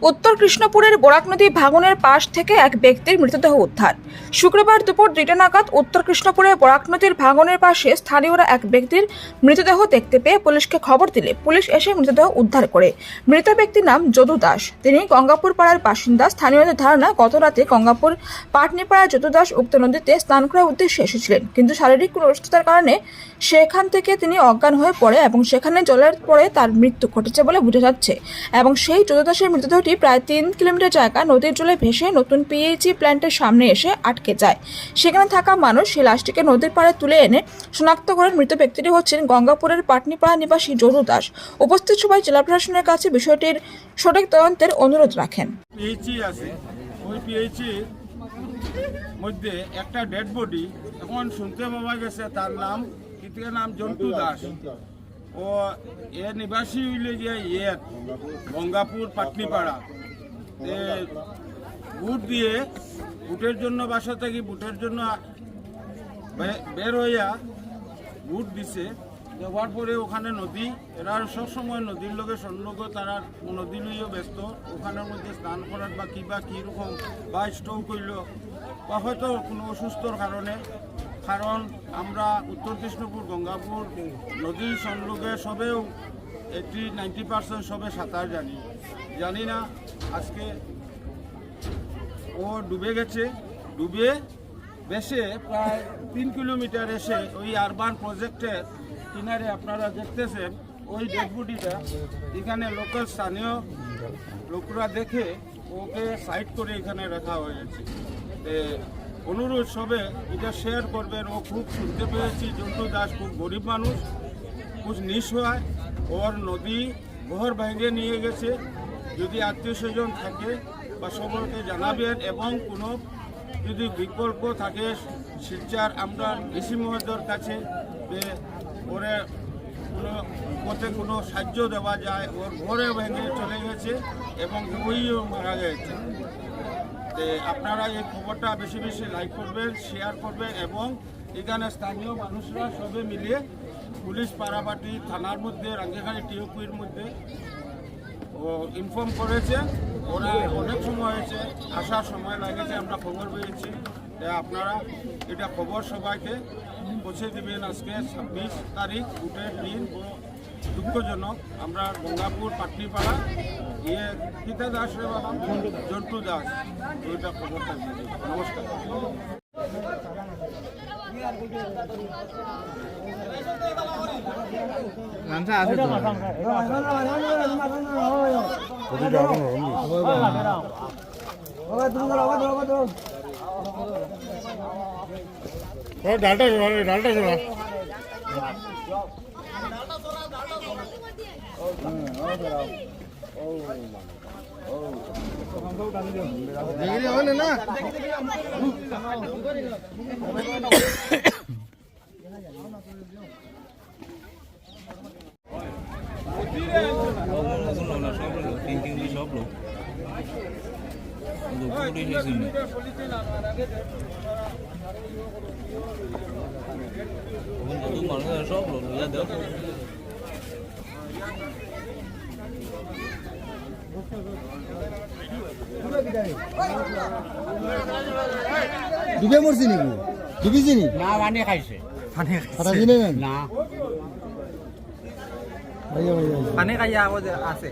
উত্তর কৃষ্ণপুরের বরাক নদী ভাঙনের পাশ থেকে এক ব্যক্তির মৃতদেহ উদ্ধার। শুক্রবার দুপুর দুইটা নাগাদ উত্তর কৃষ্ণপুরের বরাক নদীর ভাঙনের পাশে স্থানীয়রা এক ব্যক্তির মৃতদেহ দেখতে পেয়ে পুলিশকে খবর দিলে পুলিশ এসে মৃতদেহ উদ্ধার করে। মৃত ব্যক্তির নাম যদু দাস। তিনি গঙ্গাপুর পাড়ার বাসিন্দা। স্থানীয়দের ধারণা গত রাতে গঙ্গাপুর পাটনিপাড়ার যদু দাস উক্ত নদীতে স্নান করার উদ্দেশ্যে এসেছিলেন। কিন্তু শারীরিক কোনো অসুস্থতার কারণে সেখান থেকে তিনি অজ্ঞান হয়ে পড়ে এবং সেখানে জলের পরে তার মৃত্যু ঘটেছে বলে বোঝা যাচ্ছে। এবং সেই যদুদাসের মৃতদেহটি প্রায় তিন কিলোমিটার জায়গা নদীর জলে ভেসে নতুন পিএইচি প্ল্যান্টের সামনে এসে আটকে যায়। সেখানে থাকা মানুষ সেই লাশটিকে নদীর পাড়ে তুলে এনে শনাক্ত করেন মৃত ব্যক্তিটি হচ্ছেন গঙ্গাপুরের পাটনিপাড়া নিবাসী যদু দাস। উপস্থিত সবাই জেলা প্রশাসনের কাছে বিষয়টির সঠিক তদন্তের অনুরোধ রাখেন। মধ্যে একটা ডেড বডি। এখন শুনতে পাওয়া গেছে তার নাম নাম জন্টু দাস। ও এ নিবাসী হইলে যে ইয়ে গঙ্গাপুর পাটনিপাড়া বুট দিয়ে বুটের জন্য বাসা থেকে বুটের জন্য বে- বের হইয়া বুট দিছে। দেওয়ার পরে ওখানে নদী, এরা সবসময় নদীর লগে সংলগ্ন, তারা নদী লইও ব্যস্ত। ওখানের মধ্যে স্নান করার বা কী কিবা কীরকম বা স্টোভ করল বা হয়তো কোনো অসুস্থর কারণে কারণ আমরা উত্তর কৃষ্ণপুর, গঙ্গাপুর নদীর সংলগ্নে সবেও এইটি নাইনটি পার্সেন্ট সবে সাঁতার জানি। জানি না আজকে ও ডুবে গেছে। ডুবে বেশে প্রায় তিন কিলোমিটার এসে ওই আরবান প্রজেক্টের কিনারে আপনারা দেখতেছেন, ওই ডেডবুডিটা এখানে লোকাল স্থানীয় লোকরা দেখে ওকে সাইড করে এখানে রাখা হয়েছে। অনুরোধ সবে এটা শেয়ার করবেন ও খুব শুনতে পেয়েছি জন্টু দাস খুব গরিব মানুষ, খুব নিঃসহায় ওর নদী ঘর ভেঙে নিয়ে গেছে। যদি আত্মীয় স্বজন থাকে বা সকলকে জানাবেন এবং কোনো যদি বিকল্প থাকে, শিলচার আমরা ডিসি মহোদয়ের কাছে, যে ওরে কোনো পথে কোনো সাহায্য দেওয়া যায় ওর ঘরে ভেঙে চলে গেছে এবং ওইও মারা গেছে। আপনারা এই খবরটা বেশি বেশি লাইক করবেন, শেয়ার করবেন এবং এখানে স্থানীয় মানুষরা সবে মিলিয়ে পুলিশ পাড়াবাটি থানার মধ্যে রাঙ্গিখালি টিওপির মধ্যে ও ইনফর্ম করেছে। ওরা অনেক সময় হয়েছে, আসার সময় লাগেছে, আমরা খবর পেয়েছি। আপনারা এটা খবর সবাইকে পৌঁছে দিবেন আজকে ছাব্বিশ তারিখ উটের দিন দুঃখজনক আমরা গঙ্গাপুর পাটনিপাড়া গিয়ে পিতা দাস রে বাবা জন্টু দাস ওইটা খবরটা। নমস্কার আছে ডালটা ডালটা চলা দেখি হবে না সব লোক কিন্তু পুলিশ এসেনি এখন কত মানুষ আছে, সব লোক ডুবে মরছি নাকি? ডুবিছি নি? না পানি খাইছে। কথা দিনে না। পানি খাইয়া আছে।